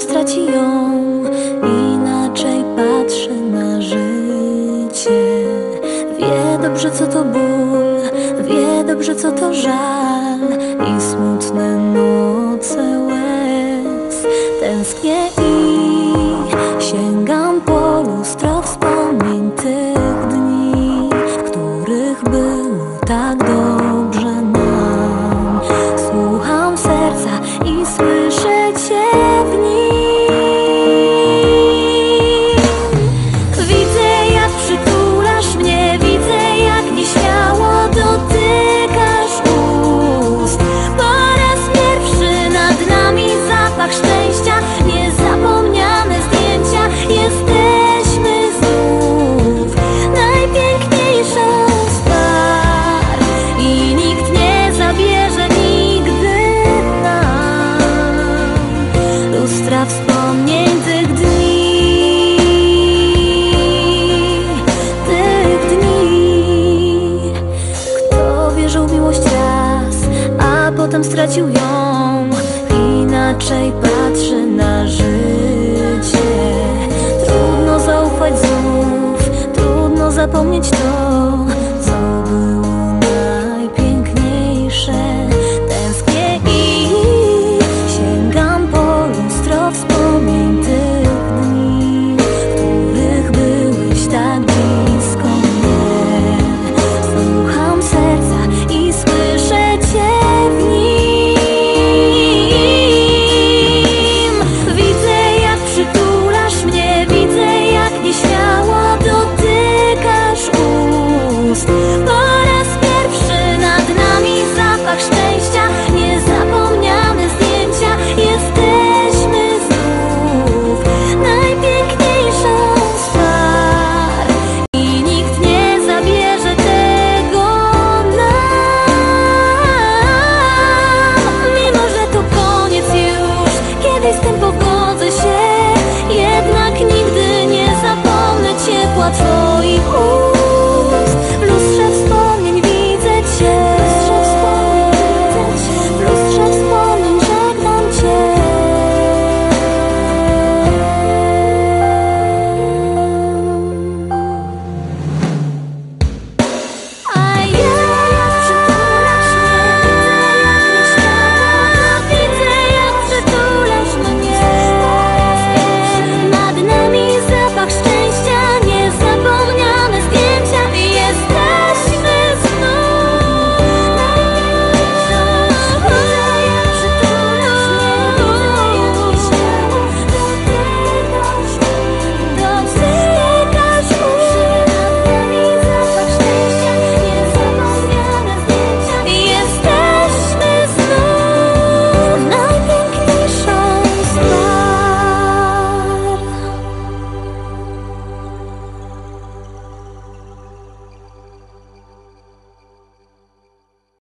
straci ją Inaczej patrzy na życie. Wie dobrze co to ból Wie dobrze co to żal I smutne noce łez. Tęsknię i sięgam po lustro wspomnień tych dni W których było tak dobrze nam. Słucham serca i słyszę W miłość raz, a potem stracił ją, inaczej patrzy na życie. Trudno zaufać znów, trudno zapomnieć to, 错。